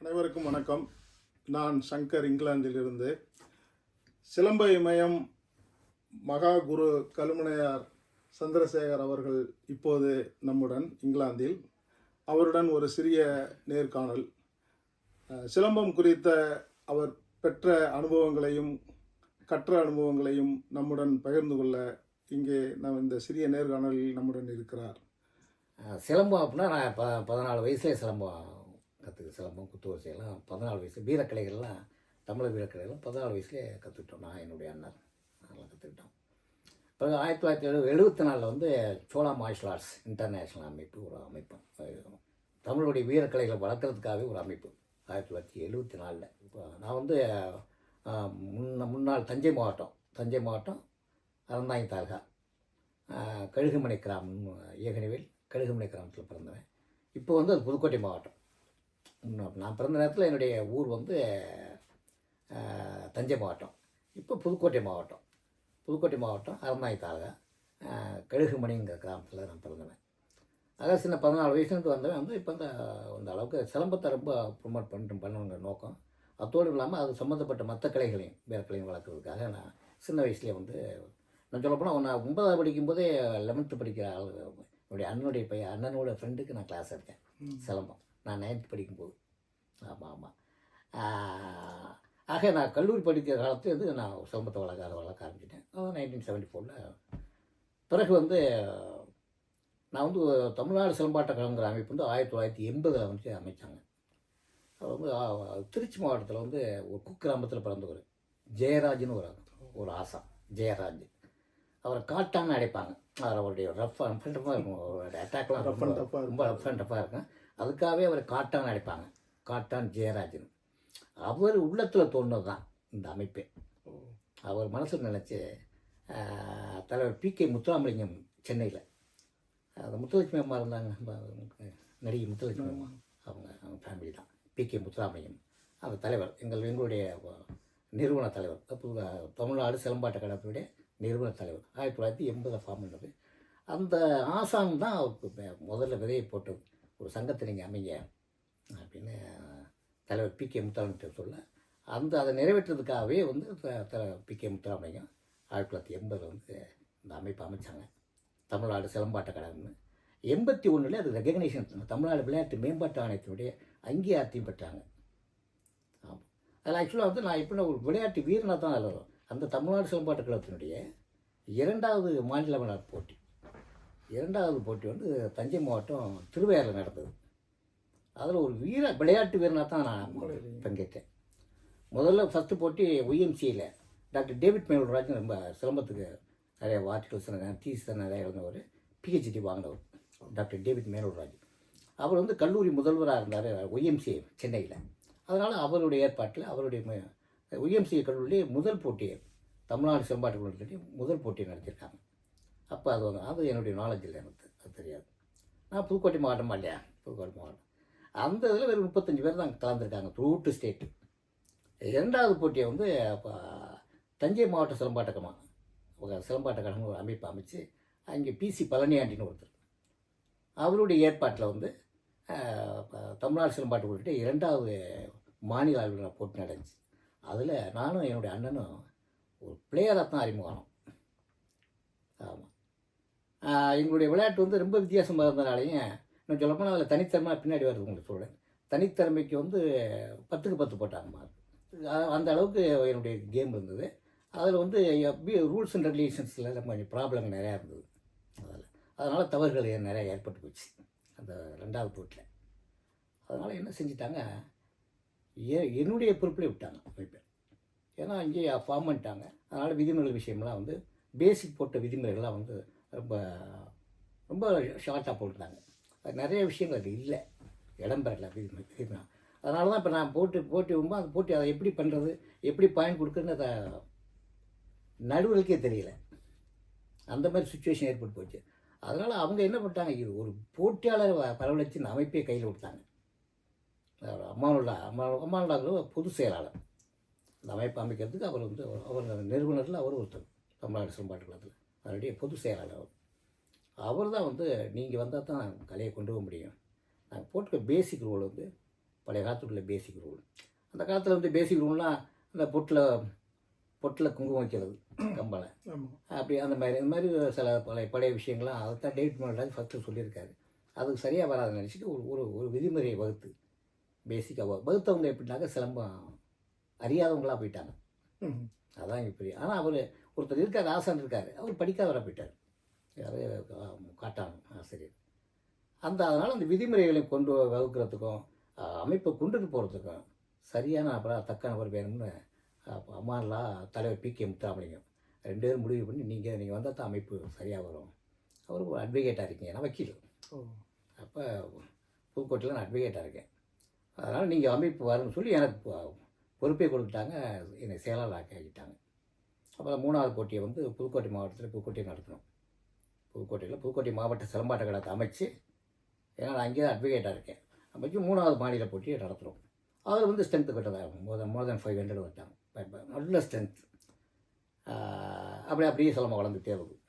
அனைவருக்கும் வணக்கம். நான் சங்கர் இங்கிலாந்திலிருந்து. சிலம்ப இமயம் மகா குரு கலுமனையார் சந்திரசேகர் அவர்கள் இப்போது நம்முடன் இங்கிலாந்தில். அவருடன் ஒரு சிறிய நேர்காணல். சிலம்பம் குறித்த அவர் பெற்ற அனுபவங்களையும் கற்ற அனுபவங்களையும் நம்முடன் பகிர்ந்து கொள்ள இங்கே நம் இந்த சிறிய நேர்காணலில் நம்முடன் இருக்கிறார். சிலம்பம் அப்படின்னா நான் ப பதினாலு வயசுலேயே சிலம்பம் கற்றுக்க சிலம்பம் குத்து பதினாலு வயசு வீரக்கலைகள்லாம் தமிழ் வீரக்கலைகள்லாம் பதினாலு வயசுலேயே கற்றுக்கிட்டோம் நான் என்னுடைய அண்ணன். அதெல்லாம் கற்றுக்கிட்டோம் பிறகு ஆயிரத்தி தொள்ளாயிரத்தி எழுபது எழுபத்தி நாலில் வந்து சோழா மார்ஷல் ஆர்ட்ஸ் இன்டர்நேஷ்னல் அமைப்பு ஒரு அமைப்பு. தமிழுடைய வீரக்கலைகளை வளர்க்குறதுக்காகவே ஒரு அமைப்பு. ஆயிரத்தி தொள்ளாயிரத்தி எழுபத்தி நாலில். இப்போ நான் வந்து முன்ன முன்னாள் தஞ்சை மாவட்டம். தஞ்சை மாவட்டம் அறந்தாங்கி தாலுகா. கழுகுமனை கிராமம் ஏகனவேல் கழுகுமனை கிராமத்தில் பிறந்தவன். இப்போ வந்து அது புதுக்கோட்டை மாவட்டம். நான் பிறந்த நேரத்தில் என்னுடைய ஊர் வந்து தஞ்சை மாவட்டம். இப்போ புதுக்கோட்டை மாவட்டம். புதுக்கோட்டை மாவட்டம் அறந்தாங்கி தாலுகா கழுகுமணிங்கிற கிராமத்தில் நான் பிறந்தவன். அதாவது சின்ன பதினாலு வயசுலேருந்து வந்தவன் வந்து இப்போ இந்த இந்த அளவுக்கு சிலம்பத்தை ரொம்ப ப்ரொமோட் பண்ணிட்டு பண்ணணுங்கிற நோக்கம். அத்தோடு இல்லாமல் அது சம்மந்தப்பட்ட மற்ற கலைகளையும் வேறு கலையும் வளர்க்குறதுக்காக நான் சின்ன வயசுலேயே வந்து நான் சொல்லப்போனால் நான் ஒன்பதாவது படிக்கும்போதே லெவன்த்து படிக்கிற ஆள் என்னுடைய அண்ணனுடைய பையன் அண்ணனோட ஃப்ரெண்டுக்கு நான் கிளாஸ் எடுத்தேன். சிலம்பம். நான் நைன்த் படிக்கும்போது. ஆமாம் ஆமாம் ஆக நான் கல்லூரி படிக்கிற காலத்துல இருந்து நான் சிலம்பத்தை வளர்க்க வளர்க்க ஆரம்பிச்சிட்டேன். நைன்டீன் செவன்ட்டி ஃபோரில் பிறகு வந்து நான் வந்து தமிழ்நாடு சிலம்பாட்ட கழகங்கிற அமைப்பு வந்து ஆயிரத்தி தொள்ளாயிரத்தி எண்பதில் வந்து அமைச்சாங்க. அவர் வந்து திருச்சி மாவட்டத்தில் வந்து ஒரு குக்கிராமத்தில் பிறந்தவர் ஜெயராஜ்னு ஒரு ஒரு ஆசா ஜெயராஜ். அவரை காட்டான்னு அடைப்பாங்க. அவர் அவருடைய ரஃப் அண்ட் டஃப்பாக இருக்கும். அவருடைய அட்டாக்லாம் ரொம்ப ரொம்ப ரஃப் அண்ட் டஃப்பாக இருக்கும். அதுக்காகவே அவரை காட்டான்னு அடைப்பாங்க காட்டான் ஜெயராஜன். அவர் உள்ளத்தில் தோணுது தான் இந்த அமைப்பே. அவர் மனசில் நினச்சி தலைவர் பி கே முத்துராமலிங்கம் சென்னையில். அந்த முத்துலட்சுமி அம்மா இருந்தாங்க. நடிகை முத்துலட்சுமி அம்மா. அவங்க அவங்க ஃபேமிலி தான். P K Muthuramalingam. அந்த தலைவர். எங்கள் எங்களுடைய நிறுவன தலைவர். அப்போ தமிழ்நாடு சிலம்பாட்ட கழகத்துடைய நிறுவன தலைவர். ஆயிரத்தி தொள்ளாயிரத்தி எண்பதில் ஃபார்ம் பண்ணது. அந்த ஆசான் தான் அவருக்கு முதல்ல விதையை போட்டது. ஒரு சங்கத்தை நீங்கள் அமைங்க. அப்படின்னு தலைவர் பி கே முத்துராமலிங்கம் சொல்ல அந்த அதை நிறைவேற்றுறதுக்காகவே வந்து த- பி கே முத்துராமலிங்கம் ஆயிரத்தி தொள்ளாயிரத்தி எண்பதில் வந்து இந்த அமைப்பு அமைச்சாங்க. தமிழ்நாடு சிலம்பாட்ட கழகம்னு. எண்பத்தி ஒன்றில் அது ரெகக்னேஷன் தமிழ்நாடு விளையாட்டு மேம்பாட்டு ஆணையத்தினுடைய அங்கீகாரத்தையும் பெற்றாங்க. ஆமாம் அதில் ஆக்சுவலாக வந்து நான் இப்போ ஒரு விளையாட்டு வீரனாக தான் அதில் அந்த தமிழ்நாடு சிலம்பாட்டு கழகத்தினுடைய இரண்டாவது மாநில விளையாட்டு போட்டி. இரண்டாவது போட்டி வந்து தஞ்சை மாவட்டம் திருவையாறில் நடந்தது. அதில் ஒரு வீர விளையாட்டு வீரனாக தான் நான் பங்கேற்றேன். முதல்ல ஃபஸ்ட்டு போட்டி ஒய்எம்சியில் டாக்டர் டேவிட் மேல்ராஜன் ரொம்ப சிலம்பத்துக்கு நிறைய ஆர்டிகல்ஸ் தீஸ் நிறைய எழுதினவர். பிஹெச்டி வாங்கினவர் டாக்டர் டேவிட் மேலூர்ராஜ் அவர் வந்து கல்லூரி முதல்வராக இருந்தார் ஒய்எம்சி சென்னையில். அதனால் அவருடைய ஏற்பாட்டில் அவருடைய ஒய்எம்சி கல்லூரியிலே முதல் போட்டியை தமிழ்நாடு செம்பாட்டு கல்லூரியிலே முதல் போட்டியை நடத்தியிருக்காங்க. அப்போ அது வந்து அது என்னுடைய நாலேஜில் எனக்கு அது தெரியாது. நான் புதுக்கோட்டை மாவட்டமா இல்லையா? புதுக்கோட்டை மாவட்டம். அந்த இதில் வெறும் முப்பத்தஞ்சு பேர் தான் கலந்துருக்காங்க த்ரூட்டு ஸ்டேட்டு இரண்டாவது போட்டியை வந்து அப்போ தஞ்சை மாவட்ட சிலம்பாட்டக்கமா ஒரு சிலம்பாட்ட கழகம் ஒரு அமைப்பு அமைச்சு அங்கே பிசி பழனியாண்டின்னு ஒருத்தர். அவருடைய ஏற்பாட்டில் வந்து தமிழ்நாடு சிலம்பாட்டு போட்டு இரண்டாவது மாநில அளவில் போட்டி நடந்துச்சு. அதில் நானும் என்னுடைய அண்ணனும் ஒரு பிளேயராக தான் அறிமுகம் எங்களுடைய விளையாட்டு வந்து ரொம்ப வித்தியாசமாக இருந்தனாலையும் இன்னும் சொல்லப்போனால் அதில் தனித்திறமை பின்னாடி வருது உங்களுக்கு சொல்கிறேன் தனித்திறமைக்கு வந்து பத்துக்கு பத்து போட்டாங்க மார்க். அந்த அளவுக்கு என்னுடைய கேம் இருந்தது. அதில் வந்து ரூல்ஸ் அண்ட் ரெகுலேஷன்ஸில் கொஞ்சம் ப்ராப்ளம் நிறையா இருந்தது. அதில். அதனால் தவறுகள் நிறையா ஏற்பட்டு போச்சு. அந்த ரெண்டாவது போட்டில். அதனால் என்ன செஞ்சிட்டாங்க? ஏ என்னுடைய பொறுப்பில் விட்டாங்க அமைப்பை ஏன்னா இங்கே ஃபார்ம் பண்ணிட்டாங்க. அதனால் விதிமுறைகள் விஷயம்லாம் வந்து பேசிக் போட்ட விதிமுறைகள்லாம் வந்து ரொம்ப ரொம்ப ஷார்ட்டாக போட்டுட்டாங்க அது நிறைய விஷயங்கள் அது இல்லை. இடம்பெறல விதிமுறை அதனால தான் இப்போ நான் போட்டு போட்டி வரும்போது அந்த போட்டி அதை எப்படி பண்ணுறது எப்படி பாயிண்ட் கொடுக்குறதுன்னு அதை நடுவர்களுக்கே தெரியல. அந்த மாதிரி சுச்சுவேஷன் ஏற்பட்டு போச்சு. அதனால் அவங்க என்ன பண்ணிட்டாங்க இது ஒரு போட்டியாளர் வ- இந்த அமைப்பே கையில் கொடுத்தாங்க. அம்மானுல்லா அம்மா அம்மானுல்லா பொது செயலாளர். இந்த அமைப்பு அமைக்கிறதுக்கு அவர் வந்து அவர் நிறுவனத்தில் அவர் ஒருத்தர். தமிழ்நாடு சம்பாட்டு குளத்தில். அவருடைய பொது செயலாளர் அவர். தான் வந்து நீங்கள் வந்தால் தான் கலையை கொண்டு போக முடியும். நாங்கள் போட்டுக்க பேசிக் ரூல் வந்து பழைய காலத்தில் உள்ள பேசிக் ரூல் அந்த காலத்தில் வந்து பேசிக் ரூல்னால் அந்த பொட்டில் பொட்டில் குங்குமம் வைக்கிறது கம்பளை. அப்படி அந்த மாதிரி இந்த மாதிரி சில பழைய பழைய விஷயங்கள்லாம் அதை தான் டேவிட் மோலாஜ் ஃபஸ்ட்டு சொல்லியிருக்காரு. அதுக்கு சரியாக வராதுன்னு நினச்சிட்டு ஒரு ஒரு ஒரு விதிமுறையை வகுத்து பேசிக்காக வகுத்தவங்க எப்படின்னாக்க சிலம்பம் அறியாதவங்களாக போயிட்டாங்க. அதான் பெரிய ஆனால் அவர் ஒருத்தர் இருக்கார் ஆசான் இருக்கார். அவர் படிக்காதவராக போயிட்டார். யாரு காட்டான் ஆசிரியர். அந்த அதனால் அந்த விதிமுறைகளை கொண்டு வகுக்கிறதுக்கும் அமைப்பை கொண்டுட்டு போகிறதுக்கும் சரியான அப்புறம் தக்க நபர் வேணும்னு அப்போ அம்மாலாம் தலைவர் பி கே முத்துராமலிங்கம். ரெண்டு பேரும் முடிவு பண்ணி நீங்கள் நீங்கள் வந்தால் தான் அமைப்பு சரியாக வரும். அவர் அட்வொகேட்டாக இருக்கீங்க. நான் வக்கீல். ஓ. அப்போ புதுக்கோட்டையில் நான் அட்வொகேட்டாக இருக்கேன். அதனால் நீங்கள் அமைப்பு வரும்னு சொல்லி எனக்கு பொறுப்பே கொடுத்துட்டாங்க. என்னை செயலாளர் ஆக்கி ஆக்கிட்டாங்க. அப்புறம் மூணாவது போட்டியை வந்து புதுக்கோட்டை மாவட்டத்தில் புதுக்கோட்டையில் நடத்தணும். புதுக்கோட்டையில் புதுக்கோட்டை மாவட்ட சிலம்பாட்ட கழகத்தை அமைச்சு ஏன்னா நான் அங்கேயே அட்வொகேட்டாக இருக்கேன். அமைச்சு மூணாவது மாநில போட்டியை நடத்துகிறோம் அதில் வந்து strength கட்டதாக more than more than five hundred வந்தாங்க நல்ல ஸ்ட்ரென்த் அப்படியே அப்படியே சிலம்பம் வளர்ந்துட்டே இருக்கும்